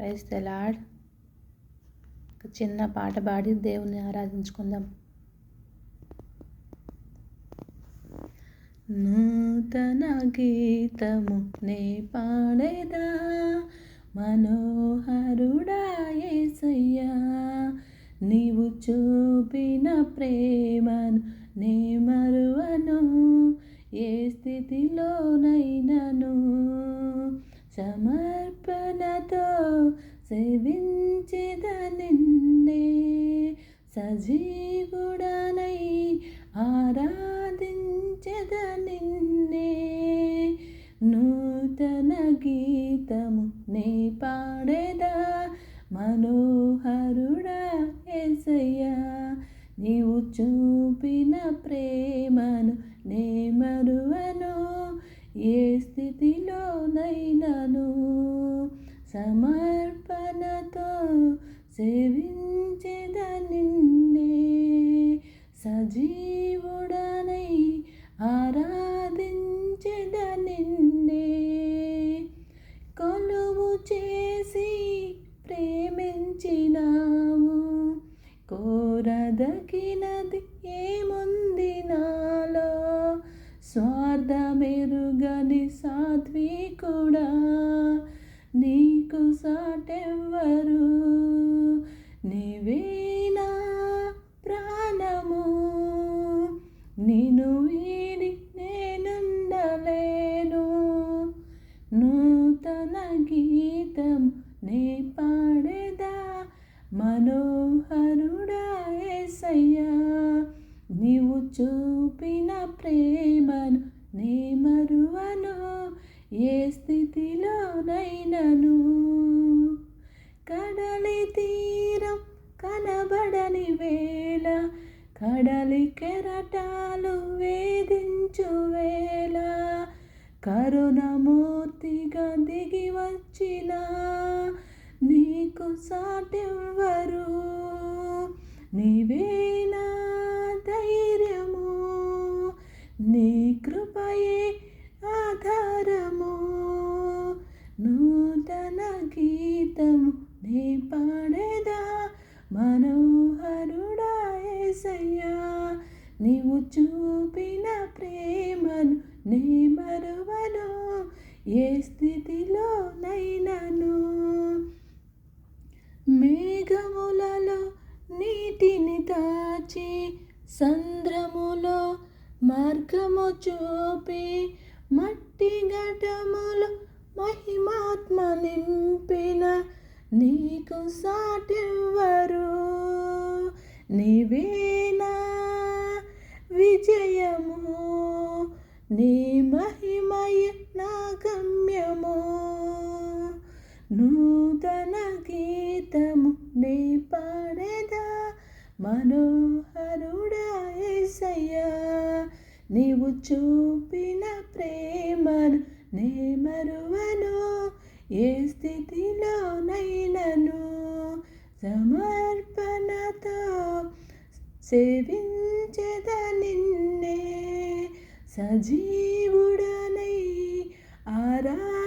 Praise తెలాడ్ ఒక చిన్న పాట పాడి దేవుని ఆరాధించుకుందాం. నూతన గీతము నే పాడేదా? మనోహరుడాయేసయ్యా నీవు చూపిన ప్రేమను నే మరువను ఏ స్థితిలోనైనను? సమర్పణతో సేవించేద నిన్నే. సజీవుడనై ఆరాధించెద నిన్నే. నూతన గీతము నే పాడేదా మనోహరుడా ఎసయ్యా నీవు చూపిన ప్రేమను నే మరువను. ఏ స్థితిలో స్థితిలోనైనను సమర్పణతో సేవించేద నిన్నే. సజీవుడనై ఆరాధించెద నిన్నే. కొలువు చేసి ప్రేమించినావు. కోరదగినది ఏమో స్వార్థమెరుగని సాత్వికుడా నీకు సాటెవ్వరు? నీవేనా ప్రాణము? నేను వీడి నేనుండలేను. నూతన గీతం నే పాడేదా? మనోహరుడా ఏసయ్యా నీవు చూపిన ప్రేమ ఏ స్థితిలోనైనను? కడలి తీరం కనబడని వేళ కడలి కెరటాలు వేధించు వేళ కరుణమూర్తిగా దిగి వచ్చిన నీకు సాటెవ్వరు. నీవేనా గీతము నే పాడేదా మనోహరుడా ఏసయ్యా. నీవు చూపిన ప్రేమను నే మరువను ఏ స్థితిలోనైనను? మేఘములలో నీటిని దాచి సంద్రములో మార్గము చూపి మట్టి ఘటములో మహిమాత్మ నింపిన నీకు సాటివ్వరు. నీవేనా విజయము? నీ మహిమయ నా గమ్యము. నూతన గీతము నే పాడేదా? మనోహరుడా నీవు చూపిన ప్రేమను నే మరువను ఏ స్థితిలోనైనను? సమర్పణతో సేవించద నిన్నే? సజీవుడనై ఆరా